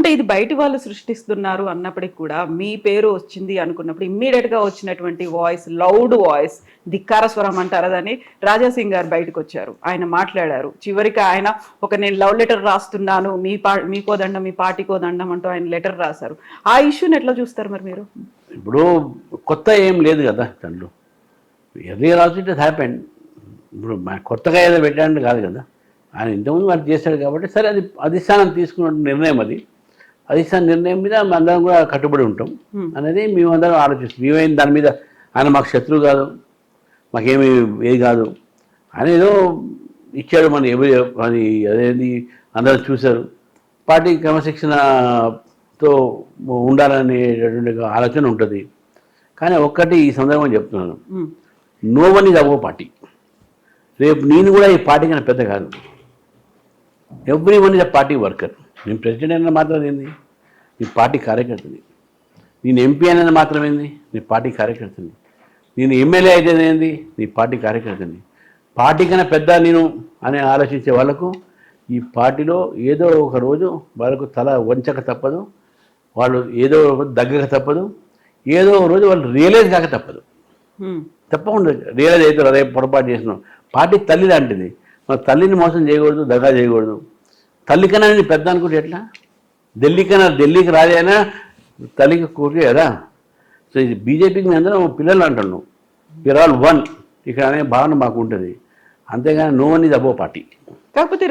అంటే ఇది బయటి వాళ్ళు సృష్టిస్తున్నారు అన్నప్పటికి కూడా మీ పేరు వచ్చింది అనుకున్నప్పుడు ఇమ్మీడియట్గా వచ్చినటువంటి వాయిస్ లౌడ్ వాయిస్ ధిక్కార స్వరం అంటారు అదని రాజాసింగ్ గారు బయటకు వచ్చారు. ఆయన మాట్లాడారు. చివరికి ఆయన ఒక నేను లవ్ లెటర్ రాస్తున్నాను మీ పా మీకో దండం మీ పార్టీకో దండం అంటూ ఆయన లెటర్ రాశారు. ఆ ఇష్యూని ఎట్లా చూస్తారు మరి మీరు? ఇప్పుడు కొత్త ఏం లేదు కదా దాంట్లో. Early Raju it happened. ఇప్పుడు కొత్తగా ఏదో పెట్టాడు కాదు కదా. ఆయన ఇంతకుముందు వాడు చేశాడు కాబట్టి సరే అది అధిష్టానం తీసుకున్న నిర్ణయం అది. అధిష్టాన నిర్ణయం మీద అందరం కూడా కట్టుబడి ఉంటాం. అనేది మేమందరం ఆలోచిస్తాం మేమేం దాని మీద? ఆయన మాకు శత్రువు కాదు. మాకేమి ఏది కాదు. ఆయన ఏదో ఇచ్చాడు మన ఎవరి అది అదేది అందరూ చూశారు. పార్టీ క్రమశిక్షణతో ఉండాలనేటటువంటి ఆలోచన ఉంటుంది. కానీ ఒక్కటి ఈ సందర్భం చెప్తున్నాను. ఉమ్, no one is above party. రేపు నేను కూడా ఈ పార్టీ కన్నా పెద్ద కాదు. Every one is a party worker నేను ప్రెసిడెంట్ అయినా మాత్రం ఏంది? నీ పార్టీ కార్యకర్తని. నేను ఎంపీ అనేది మాత్రం ఏంది? నీ పార్టీ కార్యకర్తని. నేను ఎమ్మెల్యే అయితే ఏంది? నీ పార్టీ కార్యకర్తని. పార్టీ కన్నా పెద్ద నేను అని ఆలోచించే వాళ్ళకు ఈ పార్టీలో ఏదో ఒక రోజు వాళ్ళకు తల వంచక తప్పదు. వాళ్ళు ఏదో దగ్గక తప్పదు. ఏదో ఒక రోజు వాళ్ళు రియలైజ్ కాక తప్పదు. తప్పకుండా రియలైజ్ అవుతారు. అదే పొరపాటు చేసినాం పార్టీ తల్లి లాంటిది. మన తల్లిని మోసం చేయకూడదు దగా చేయకూడదు. తల్లికన్నా నేను పెద్ద అనుకుంటే ఎట్లా? ఢిల్లీ కన్నా ఢిల్లీకి రాజైనా తల్లికి కూర్చో కదా. సో ఇది బీజేపీకి మేము అందరం పిల్లలు అంటున్నాం విర్ ఆల్ వన్ ఇక్కడ అనే భావన మాకు ఉంటుంది. అంతేగాని no one is above party కాకపోతే